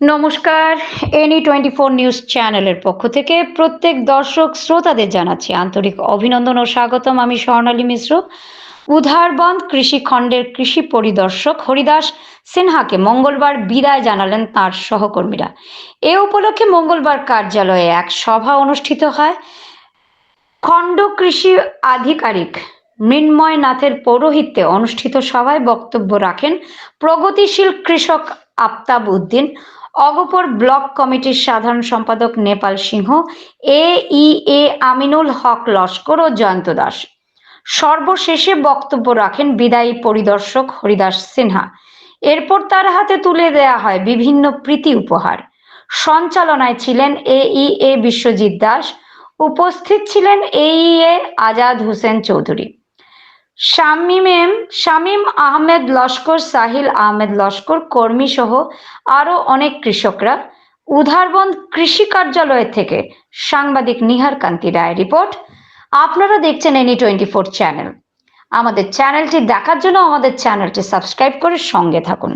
নমস্কার any twenty four news চ্যানেলের পক্ষ থেকে প্রত্যেক দর্শক শ্রোতাদের জানাচ্ছি আন্তরিক অভিনন্দন ও স্বাগতম। আমি স্বর্ণালী মিশ্র। উধারবন্দ কৃষি খণ্ডের কৃষি পরিদর্শক হরিদাস সিনহাকে মঙ্গলবার বিদায় জানালেন তার সহকর্মীরা। এ উপলক্ষে মঙ্গলবার কার্যালয়ে এক সভা অনুষ্ঠিত হয়। খণ্ড কৃষি আধিকারিক মৃন্ময় নাথের পৌরোহিত্যে অনুষ্ঠিত সভায় বক্তব্য রাখেন প্রগতিশীল কৃষক আফতাব উদ্দিন অগপর ব্লক কমিটির সাধারণ সম্পাদক নেপাল সিংহ, এ ই এ আমিনুল হক লস্কর ও জয়ন্ত দাস। সর্বশেষে বক্তব্য রাখেন বিদায়ী পরিদর্শক হরিদাস সিনহা। এরপর তার হাতে তুলে দেয়া হয় বিভিন্ন প্রীতি উপহার। সঞ্চালনায় ছিলেন এ ই এ বিশ্বজিৎ দাস। উপস্থিত ছিলেন এ ই এ আজাদ হোসেন চৌধুরী। শামিমেম শামীম আহমেদ লস্কর, সাহিল আহমেদ লস্কর, কর্মী সহ আরও অনেক কৃষকরা উধারবন্দ কৃষি কার্যালয় থেকে সাংবাদিক নিহার কান্তি রায় রিপোর্ট। আপনারা দেখছেন এনি টোয়েন্টি ফোর চ্যানেল। আমাদের চ্যানেলটি দেখার জন্য আমাদের চ্যানেলটি সাবস্ক্রাইব করে সঙ্গে থাকুন।